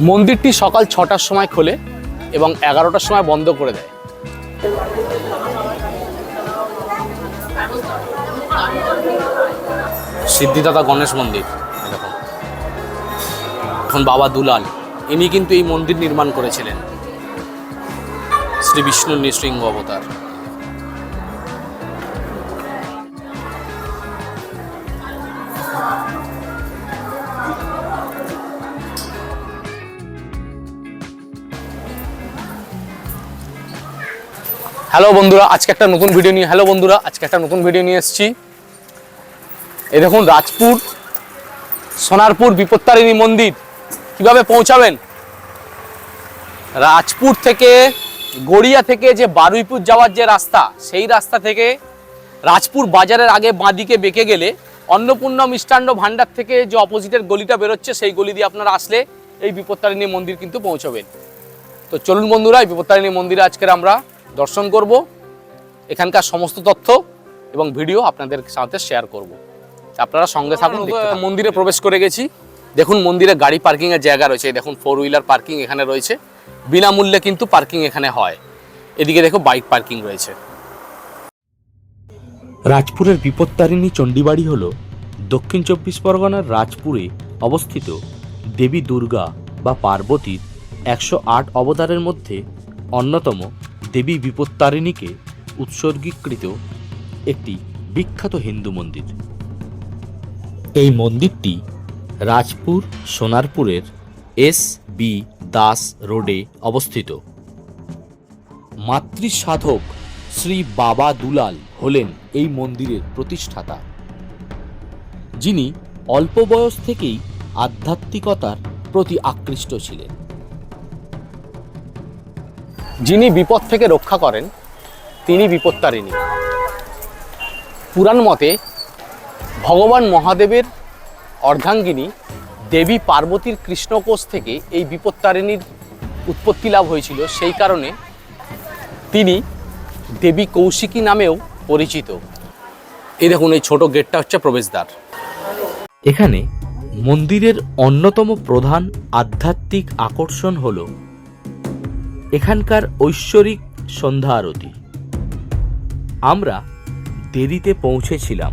মন্দিরটি সকাল ছটার সময় খোলে এবং এগারোটার সময় বন্ধ করে দেয়। সিদ্ধিদাতা গণেশ মন্দির এখন বাবা দুলাল, ইনি কিন্তু এই মন্দির নির্মাণ করেছিলেন। শ্রী বিষ্ণুর নৃসিংহ অবতার। হ্যালো বন্ধুরা, আজকে একটা নতুন ভিডিও নিয়ে হ্যালো বন্ধুরা, আজকে একটা নতুন ভিডিও নিয়ে এসেছি। এই দেখুন, রাজপুর, সোনারপুর বিপত্তারিণী মন্দির, কীভাবে পৌঁছাবেন? রাজপুর থেকে গড়িয়া থেকে যে বারুইপুর যাওয়ার যে রাস্তা, সেই রাস্তা থেকে রাজপুর বাজারের আগে বাঁদিকে বেঁকে গেলে অন্নপূর্ণা মিষ্টান্ন ভাণ্ডার থেকে যে অপোজিটের গলিটা বেরোচ্ছে, সেই গলি দিয়ে আপনারা আসলে এই বিপত্তারিণী মন্দির কিন্তু পৌঁছবেন। তো চলুন বন্ধুরা, এই বিপত্তারিণী মন্দিরে আজকের আমরা দর্শন করব এখানকার সমস্ত তথ্য এবং ভিডিও আপনাদের সাথে শেয়ার করব। আপনারা সঙ্গে থাকুন মন্দিরে প্রবেশ করে গেছি। দেখুন মন্দিরে গাড়ি পার্কিং এর জায়গা রয়েছে। দেখুন ফোর হুইলার পার্কিং এখানে রয়েছে। বিনামূল্যে কিন্তু পার্কিং এখানে হয়। এদিকে দেখো বাইক পার্কিং রয়েছে। রাজপুরের বিপত্তারিণী চণ্ডীবাড়ি হল দক্ষিণ চব্বিশ পরগনার রাজপুরে অবস্থিত দেবী দুর্গা বা পার্বতীর একশো আট অবতারের মধ্যে অন্যতম দেবী বিপত্তারিণীকে উৎসর্গীকৃত একটি বিখ্যাত হিন্দু মন্দির। এই মন্দিরটি রাজপুর সোনারপুরের এস বি দাস রোডে অবস্থিত। মাতৃসাধক শ্রী বাবা দুলাল হলেন এই মন্দিরের প্রতিষ্ঠাতা। যিনি অল্প বয়স থেকেই আধ্যাত্মিকতার প্রতি আকৃষ্ট ছিলেন। যিনি বিপদ থেকে রক্ষা করেন, তিনি বিপত্তারিণী। পুরাণ মতে ভগবান মহাদেবের অর্ধাঙ্গিনী দেবী পার্বতীর কৃষ্ণকোষ থেকে এই বিপত্তারিণীর উৎপত্তি লাভ হয়েছিল। সেই কারণে তিনি দেবী কৌশিকী নামেও পরিচিত। এই দেখুন, এই ছোট গেটটা হচ্ছে প্রবেশদ্বার। এখানে মন্দিরের অন্যতম প্রধান আধ্যাত্মিক আকর্ষণ হল এখানকার ঐশ্বরিক সন্ধ্যা আরতি আমরা দেরিতে পৌঁছেছিলাম।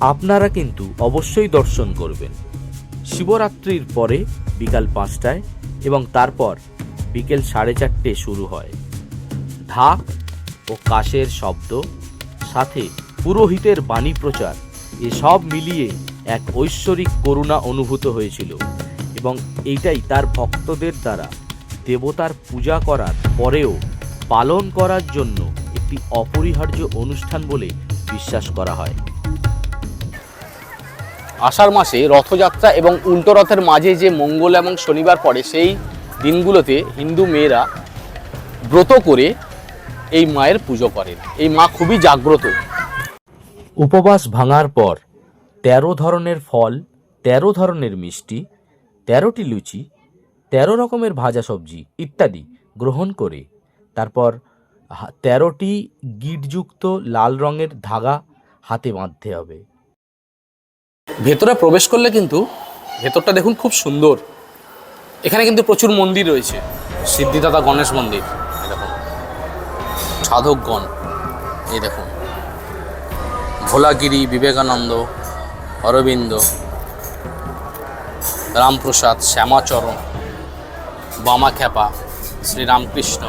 আপনারা কিন্তু অবশ্যই দর্শন করবেন। শিবরাত্রির পরে বিকাল পাঁচটায় এবং তারপর বিকেল সাড়ে চারটে শুরু হয়। ঢাক ও কাশের শব্দ, সাথে পুরোহিতের বাণী প্রচার এসব মিলিয়ে এক ঐশ্বরিক করুণা অনুভূত হয়েছিল এবং এইটাই তার ভক্তদের দ্বারা দেবতার পূজা করার পরেও পালন করার জন্য একটি অপরিহার্য অনুষ্ঠান বলে বিশ্বাস করা হয়। আষাঢ় মাসে রথযাত্রা এবং উল্টো রথের মাঝে যে মঙ্গল এবং শনিবার পড়ে সেই দিনগুলোতে হিন্দু মেয়েরা ব্রত করে এই মায়ের পুজো করেন। এই মা খুবই জাগ্রত। উপবাস ভাঙার পর তেরো ধরনের ফল তেরো ধরনের মিষ্টি তেরোটি লুচি তেরো রকমের ভাজা সবজি ইত্যাদি গ্রহণ করে। তারপর তেরোটি গিটযুক্ত লাল রঙের ধাগা হাতে বাঁধতে হবে। ভেতরে প্রবেশ করলে কিন্তু ভেতরটা দেখুন খুব সুন্দর। এখানে কিন্তু প্রচুর মন্দির রয়েছে। সিদ্ধিদাতা গণেশ মন্দির দেখুন। সাধকগণ, এই দেখুন। ভোলাগিরি, বিবেকানন্দ, অরবিন্দ, রামপ্রসাদ, শ্যামাচরণ। বামা খ্যাপা, শ্রীরামকৃষ্ণ,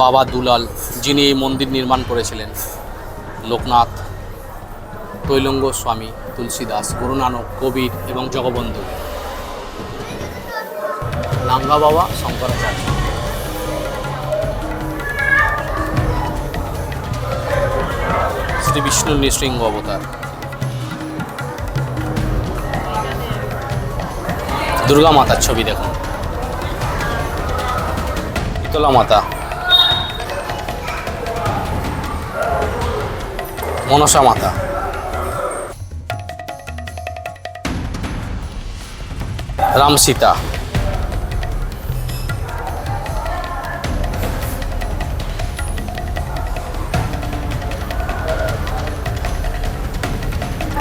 বাবা দুলাল, যিনি এই মন্দির নির্মাণ করেছিলেন, লোকনাথ, তৈলঙ্গ স্বামী তুলসীদাস গুরু নানক কবির এবং জগবন্ধু। লাঙ্গা বাবা শঙ্করাচার্য। শ্রী বিষ্ণুর নৃসিংহ অবতার। দুর্গা মাতার ছবি দেখুন। শীতলা মাতা। মনসা মাতা। রাম সীতা।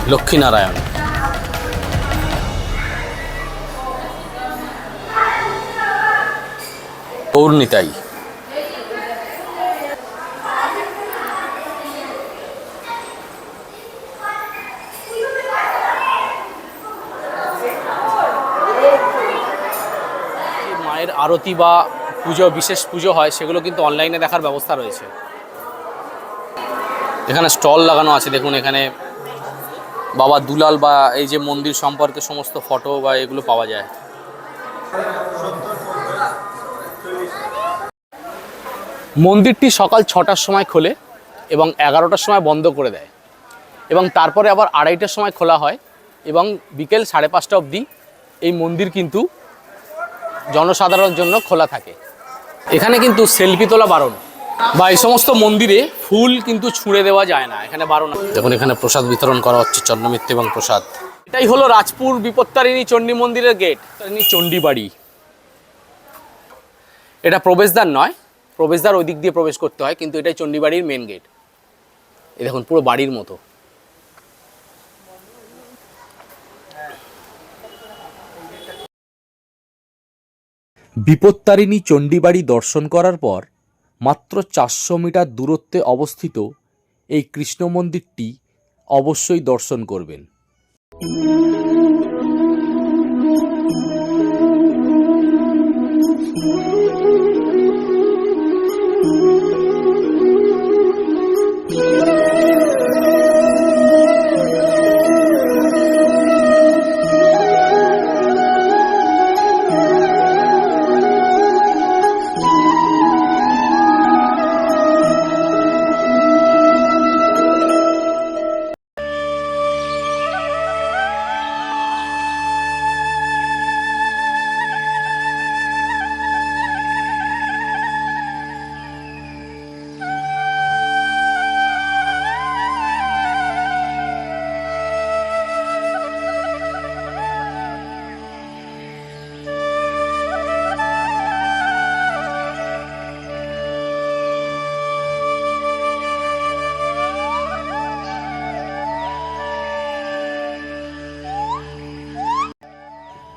লক্ষ্মীনারায়ণ। পৌর্ণিতাই মায়ের আরতি বা পুজো, বিশেষ পুজো হয়, সেগুলো কিন্তু অনলাইনে দেখার ব্যবস্থা রয়েছে। এখানে স্টল লাগানো আছে, দেখুন এখানে বাবা দুলাল বা এই যে মন্দির সম্পর্কে সমস্ত ফটো বা এগুলো পাওয়া যায়। মন্দিরটি সকাল ছটার সময় খোলে এবং এগারোটার সময় বন্ধ করে দেয়। এবং তারপরে আবার আড়াইটার সময় খোলা হয় এবং বিকেল সাড়ে পাঁচটা অবধি এই মন্দির কিন্তু জনসাধারণের জন্য খোলা থাকে। এখানে কিন্তু সেলফি তোলা বারণ বা এই সমস্ত মন্দিরে ফুল কিন্তু ছুঁড়ে দেওয়া যায় না, এখানে বারণ দেখুন, এখানে প্রসাদ বিতরণ করা হচ্ছে চন্দ্রমিত্র এবং প্রসাদ। এটাই হলো রাজপুর বিপত্তারিণী চণ্ডী মন্দিরের গেট চণ্ডী বাড়ি এটা প্রবেশদ্বার নয় প্রবেশদ্বার ওই দিক দিয়ে প্রবেশ করতে হয়, কিন্তু এটাই চণ্ডীবাড়ির মেন গেট এই দেখুন, পুরো বাড়ির মতো। বিপত্তারিণী চণ্ডীবাড়ি দর্শন করার পর মাত্র চারশো মিটার দূরত্বে অবস্থিত এই কৃষ্ণ মন্দিরটি অবশ্যই দর্শন করবেন।